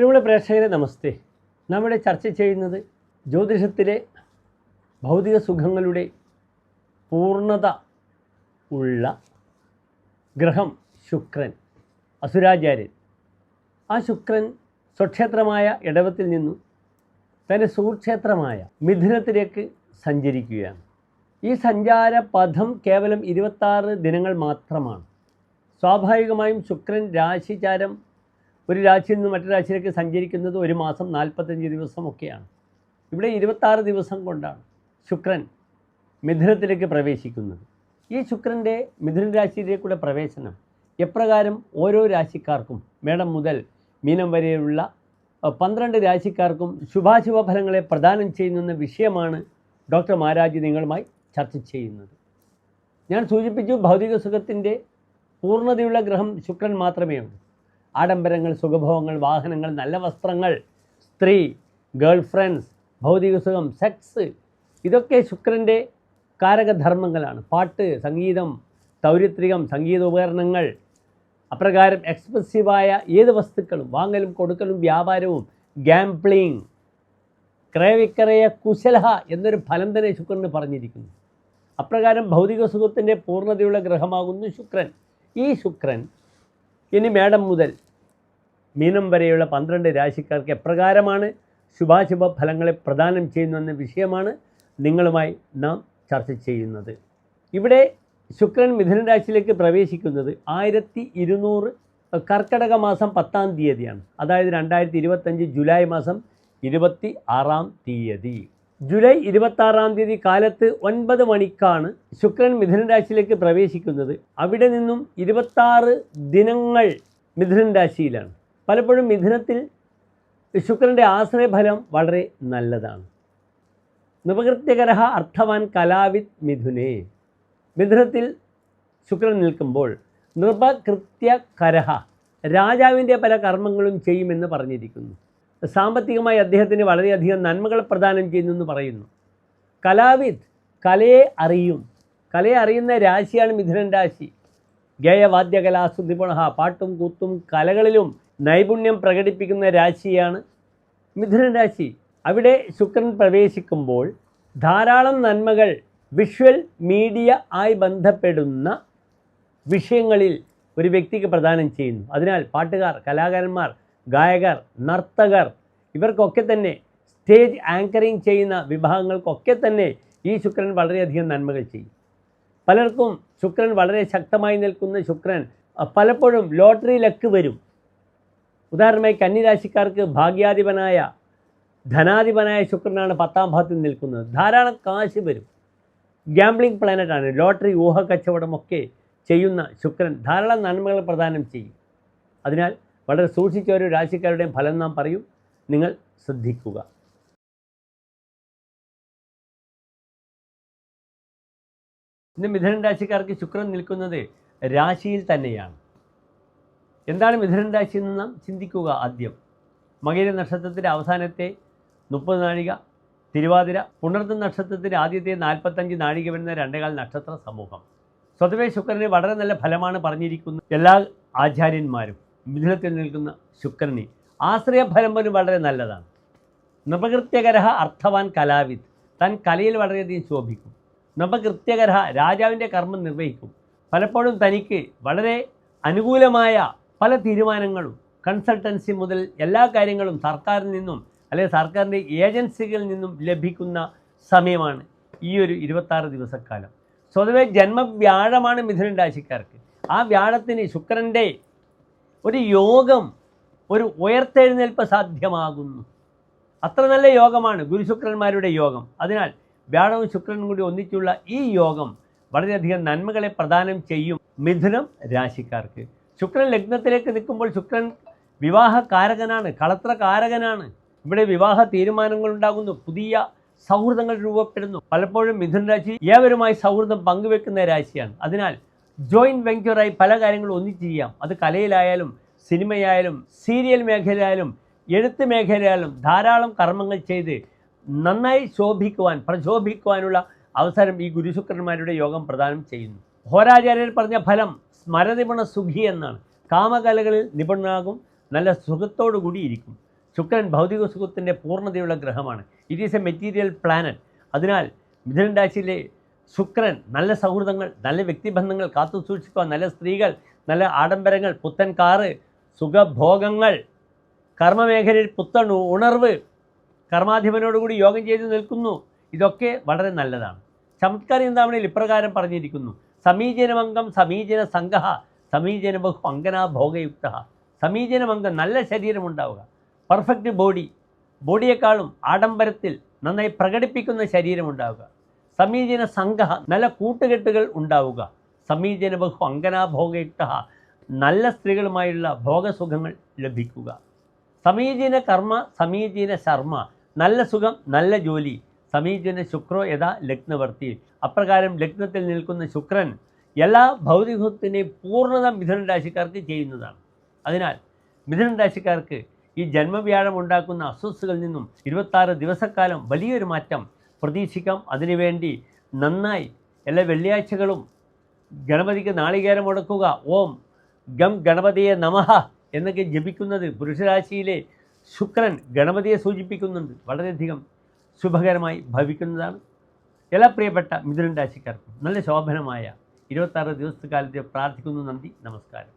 പ്രിയമുള്ള പ്രേക്ഷകരെ നമസ്തേ. നമ്മുടെ ചർച്ച ചെയ്യുന്നത് ജ്യോതിഷത്തിലെ ഭൗതിക സുഖങ്ങളുടെ പൂർണത ഉള്ള ഗ്രഹം ശുക്രൻ അസുരാചാര്യൻ. ആ ശുക്രൻ സ്വക്ഷേത്രമായ ഇടവത്തിൽ നിന്നും തന്റെ സുഹൃക്ഷേത്രമായ മിഥുനത്തിലേക്ക് സഞ്ചരിക്കുകയാണ്. ഈ സഞ്ചാര പഥം കേവലം ഇരുപത്താറ് ദിനങ്ങൾ മാത്രമാണ്. സ്വാഭാവികമായും ശുക്രൻ രാശിചാരം ഒരു രാശിയിൽ നിന്ന് മറ്റു രാശിയിലേക്ക് സഞ്ചരിക്കുന്നത് ഒരു മാസം നാൽപ്പത്തഞ്ച് ദിവസമൊക്കെയാണ് ഇവിടെ ഇരുപത്താറ് ദിവസം കൊണ്ടാണ് ശുക്രൻ മിഥുനത്തിലേക്ക് പ്രവേശിക്കുന്നത്. ഈ ശുക്രന്റെ മിഥുന രാശിയിലേക്കുള്ള പ്രവേശനം എപ്രകാരം ഓരോ രാശിക്കാർക്കും മേടം മുതൽ മീനം വരെയുള്ള പന്ത്രണ്ട് രാശിക്കാർക്കും ശുഭാശുഭ ഫലങ്ങളെ പ്രദാനം ചെയ്യുന്ന വിഷയമാണ് ഡോക്ടർ മാരാജ് നിങ്ങളുമായി ചർച്ച ചെയ്യുന്നത്. ഞാൻ സൂചിപ്പിച്ചു ഭൗതിക സുഖത്തിന്റെ പൂർണതയുള്ള ഗ്രഹം ശുക്രൻ മാത്രമേ ഉള്ളൂ ആഡംബരങ്ങൾ സുഖഭോഗങ്ങൾ വാഹനങ്ങൾ നല്ല വസ്ത്രങ്ങൾ സ്ത്രീ ഗേൾ ഫ്രണ്ട്സ് ഭൗതിക സുഖം സെക്സ് ഇതൊക്കെ ശുക്രന്റെ കാരകധർമ്മങ്ങളാണ്. പാട്ട് സംഗീതം തൗരിത്രികം സംഗീത ഉപകരണങ്ങൾ അപ്രകാരം എക്സ്പ്രസീവായ ഏത് വസ്തുക്കളും വാങ്ങലും കൊടുക്കലും വ്യാപാരവും ഗാംപ്ലിങ് ക്രയവിക്രയ കുശലഹ എന്നൊരു ഫലം തന്നെ ശുക്രന് പറഞ്ഞിരിക്കുന്നു. അപ്രകാരം ഭൗതിക സുഖത്തിന്റെ പൂർണതയുള്ള ഗ്രഹമാകുന്നു ശുക്രൻ. ഈ ശുക്രൻ ഇനി മേടം മുതൽ മീനം വരെയുള്ള പന്ത്രണ്ട് രാശിക്കാർക്ക് എപ്രകാരമാണ് ശുഭാശുഭ ഫലങ്ങളെ പ്രദാനം ചെയ്യുന്നുവെന്ന വിഷയമാണ് നിങ്ങളുമായി നാം ചർച്ച ചെയ്യുന്നത്. ഇവിടെ ശുക്രൻ മിഥുന രാശിയിലേക്ക് പ്രവേശിക്കുന്നത് ആയിരത്തി ഇരുന്നൂറ് കർക്കടക മാസം പത്താം തീയതിയാണ്. അതായത് രണ്ടായിരത്തി ഇരുപത്തഞ്ച് ജൂലൈ മാസം ഇരുപത്തി ആറാം തീയതി. ജൂലൈ ഇരുപത്താറാം തീയതി കാലത്ത് ഒൻപത് മണിക്കാണ് ശുക്രൻ മിഥുന രാശിയിലേക്ക് പ്രവേശിക്കുന്നത്. അവിടെ നിന്നും ഇരുപത്താറ് ദിനങ്ങൾ മിഥുനൻ രാശിയിലാണ്. പലപ്പോഴും മിഥുനത്തിൽ ശുക്രന്റെ ആശ്രയഫലം വളരെ നല്ലതാണ്. നവകൃത്യകര അർത്ഥവാൻ കലാവിത് മിഥുനേ. മിഥുനത്തിൽ ശുക്രൻ നിൽക്കുമ്പോൾ നൃപകൃത്യകരഹ രാജാവിന്റെ പല കർമ്മങ്ങളും ചെയ്യുമെന്ന് പറഞ്ഞിരിക്കുന്നു. സാമ്പത്തികമായി അദ്ദേഹത്തിന് വളരെയധികം നന്മകൾ പ്രദാനം ചെയ്യുന്നു എന്ന് പറയുന്നു. കലാവിദ് കലയെ അറിയും. കലയെ അറിയുന്ന രാശിയാണ് മിഥുനൻ രാശി. ഗേയവാദ്യകലാസുതിപുണ പാട്ടും കൂത്തും കലകളിലും നൈപുണ്യം പ്രകടിപ്പിക്കുന്ന രാശിയാണ് മിഥുനൻ രാശി. അവിടെ ശുക്രൻ പ്രവേശിക്കുമ്പോൾ ധാരാളം നന്മകൾ വിഷ്വൽ മീഡിയ ആയി ബന്ധപ്പെടുന്ന വിഷയങ്ങളിൽ ഒരു വ്യക്തിക്ക് പ്രദാനം ചെയ്യുന്നു. അതിനാൽ പാട്ടുകാർ കലാകാരന്മാർ ഗായകർ നർത്തകർ ഇവർക്കൊക്കെ തന്നെ സ്റ്റേജ് ആങ്കറിങ് ചെയ്യുന്ന വിഭാഗങ്ങൾക്കൊക്കെ തന്നെ ഈ ശുക്രൻ വളരെയധികം നന്മകൾ ചെയ്യും. പലർക്കും ശുക്രൻ വളരെ ശക്തമായി നിൽക്കുന്ന ശുക്രൻ പലപ്പോഴും ലോട്ടറി ലക്ക് വരും. ഉദാഹരണമായി കന്നിരാശിക്കാർക്ക് ഭാഗ്യാധിപനായ ധനാധിപനായ ശുക്രനാണ് പത്താം ഭാഗത്തിൽ നിൽക്കുന്നത്. ധാരാളം കാശ് വരും. ഗ്യാംബ്ലിംഗ് പ്ലാനറ്റാണ് ലോട്ടറി ഊഹ കച്ചവടമൊക്കെ ചെയ്യുന്ന ശുക്രൻ ധാരാളം നന്മകൾ പ്രദാനം ചെയ്യും. അതിനാൽ വളരെ സൂക്ഷിച്ച ഒരു രാശിക്കാരുടെയും ഫലം നാം പറയും. നിങ്ങൾ ശ്രദ്ധിക്കുക. ഇന്ന് മിഥുനൻ രാശിക്കാർക്ക് ശുക്രൻ നിൽക്കുന്നത് രാശിയിൽ തന്നെയാണ്. എന്താണ് മിഥുനൻ രാശി എന്ന് നാം ചിന്തിക്കുക ആദ്യം. മകര നക്ഷത്രത്തിന്റെ അവസാനത്തെ മുപ്പത് നാഴിക തിരുവാതിര പുണർത്ത നക്ഷത്രത്തിന്റെ ആദ്യത്തെ നാൽപ്പത്തഞ്ച് നാഴിക വരുന്ന രണ്ടേകാൽ നക്ഷത്ര സമൂഹം. സ്വതവേ ശുക്രന് വളരെ നല്ല ഫലമാണ് പറഞ്ഞിരിക്കുന്നത് എല്ലാ ആചാര്യന്മാരും. മിഥുനത്തിൽ നിൽക്കുന്ന ശുക്രനെ. ആശ്രയ ഫലം പോലും വളരെ നല്ലതാണ്. നൃപകൃത്യകരഹ അർത്ഥവാൻ കലാവിദ്. തൻ കലയിൽ വളരെയധികം ശോഭിക്കും. നൃപകൃത്യകരഹ രാജാവിന്റെ കർമ്മം നിർവഹിക്കും. പലപ്പോഴും തനിക്ക് വളരെ അനുകൂലമായ പല തീരുമാനങ്ങളും കൺസൾട്ടൻസി മുതൽ എല്ലാ കാര്യങ്ങളും സർക്കാരിൽ നിന്നും അല്ലെങ്കിൽ സർക്കാരിന്റെ ഏജൻസികളിൽ നിന്നും ലഭിക്കുന്ന സമയമാണ് ഈ ഒരു ഇരുപത്താറ് ദിവസക്കാലം. സ്വതവേ ജന്മവ്യാഴമാണ് മിഥുനൻ രാശിക്കാർക്ക്. ആ വ്യാഴത്തിന് ശുക്രന്റെ ഒരു യോഗം ഒരു ഉയർത്തെഴുന്നേൽപ്പ് സാധ്യമാകുന്നു. അത്ര നല്ല യോഗമാണ് ഗുരുശുക്രന്മാരുടെ യോഗം. അതിനാൽ വ്യാഴവും ശുക്രനും കൂടി ഒന്നിച്ചുള്ള ഈ യോഗം വളരെയധികം നന്മകളെ പ്രദാനം ചെയ്യും മിഥുനം രാശിക്കാർക്ക്. ശുക്രൻ ലഗ്നത്തിലേക്ക് നിൽക്കുമ്പോൾ ശുക്രൻ വിവാഹകാരകനാണ് കളത്രകാരകനാണ്. ഇവിടെ വിവാഹ തീരുമാനങ്ങൾ ഉണ്ടാകുന്നു പുതിയ സൗഹൃദങ്ങൾ രൂപപ്പെടുന്നു. പലപ്പോഴും മിഥുൻ രാശി ഏവരുമായി സൗഹൃദം പങ്കുവെക്കുന്ന രാശിയാണ്. അതിനാൽ ജോയിന്റ് വെഞ്ചറായി പല കാര്യങ്ങളും ഒന്നിച്ച് ചെയ്യാം. അത് കലയിലായാലും സിനിമയായാലും സീരിയൽ മേഖലയായാലും എഴുത്ത് മേഖലയായാലും ധാരാളം കർമ്മങ്ങൾ ചെയ്ത് നന്നായി ശോഭിക്കുവാൻ പ്രശോഭിക്കുവാനുള്ള അവസരം ഈ ഗുരുശുക്രന്മാരുടെ യോഗം പ്രദാനം ചെയ്യുന്നു. ഹോരാചാര്യർ പറഞ്ഞ ഫലം സ്മരനിപുണ സുഖി എന്നാണ്. കാമകലകളിൽ നിപുണനാകും നല്ല സുഖത്തോടു കൂടിയിരിക്കും ശുക്രൻ ഭൗതിക സുഖത്തിന്റെ പൂർണതയുള്ള ഗ്രഹമാണ്. It is a material planet അതിനാൽ മിഥുനൻ രാശിയിലെ ശുക്രൻ നല്ല സൗഹൃദങ്ങൾ നല്ല വ്യക്തിബന്ധങ്ങൾ കാത്തു സൂക്ഷിക്കുക നല്ല സ്ത്രീകൾ നല്ല ആഡംബരങ്ങൾ പുത്തൻ കാറ് സുഖഭോഗങ്ങൾ കർമ്മമേഖലയിൽ പുത്തൻ ഉണർവ് കർമാധിപനോടുകൂടി യോഗം ചെയ്ത് നിൽക്കുന്നു. ഇതൊക്കെ വളരെ നല്ലതാണ്. ചമത്കാരി എന്താവണയിൽ ഇപ്രകാരം പറഞ്ഞിരിക്കുന്നു. സമീചനമംഗം സമീചന സംഘ സമീചന ബഹു അങ്കനാ ഭോഗയുക്ത സമീചനമംഗം നല്ല ശരീരമുണ്ടാവുക പെർഫെക്റ്റ് ബോഡി ബോഡിയെക്കാളും ആഡംബരത്തിൽ നന്നായി പ്രകടിപ്പിക്കുന്ന ശരീരമുണ്ടാവുക സമീചന സംഘ നല്ല കൂട്ടുകെട്ടുകൾ ഉണ്ടാവുക. സമീചന ബഹു അങ്കനാഭോഗയുക്ത നല്ല സ്ത്രീകളുമായുള്ള ഭോഗസുഖങ്ങൾ ലഭിക്കുക. സമീചീന കർമ്മ സമീചീന ശർമ്മ നല്ല സുഖം നല്ല ജോലി. സമീചീന ശുക്രോ യഥാ ലഗ്നവർത്തി. അപ്രകാരം ലഗ്നത്തിൽ നിൽക്കുന്ന ശുക്രൻ എല്ലാ ഭൗതികത്തിനെയും പൂർണത മിഥുന രാശിക്കാർക്ക് ചെയ്യുന്നതാണ്. അതിനാൽ മിഥുന രാശിക്കാർക്ക് ഈ ജന്മവ്യാഴം ഉണ്ടാക്കുന്ന അസ്വസ്ഥകളിൽ നിന്നും ഇരുപത്താറ് ദിവസക്കാലം വലിയൊരു മാറ്റം പ്രതീക്ഷിക്കാം. അതിനുവേണ്ടി നന്നായി എല്ലാ വെള്ളിയാഴ്ചകളും ഗണപതിക്ക് നാളികേരം മുടക്കുക ഓം ഗം ഗണപതിയെ നമഹ എന്നൊക്കെ ജപിക്കുന്നത് പുരുഷരാശിയിലെ ശുക്രൻ ഗണപതിയെ സൂചിപ്പിക്കുന്നുണ്ട്. വളരെയധികം ശുഭകരമായി ഭവിക്കുന്നതാണ്. എല്ലാ പ്രിയപ്പെട്ട മിഥുനൻ രാശിക്കാർക്കും നല്ല ശോഭനമായ ഇരുപത്താറ് ദിവസത്തെ കാലത്തെ പ്രാർത്ഥിക്കുന്നു. നന്ദി. നമസ്കാരം.